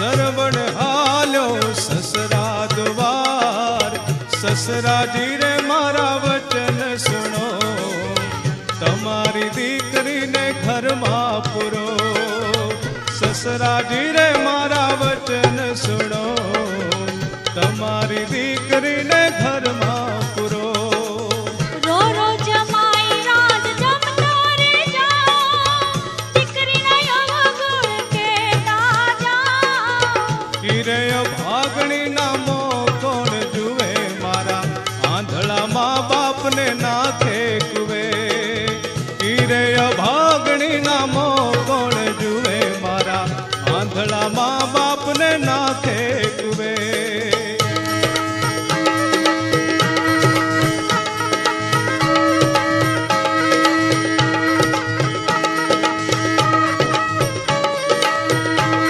સરવણ હાલો સસરા દ્વાર સસરાજી રે મારા વચન સુણો. તમારી દીકરીને ઘરમાં પૂરો. સસરાજી રે મારા વચન સુણો. તમારી દીકરીને હિરય ભાગણી નામો કોણ જુએ? મારા આંધળા મા બાપને નાખે કુવે. હિરય ભાગણી નામો કોણ જુએ? મારા આંધળા મા બાપને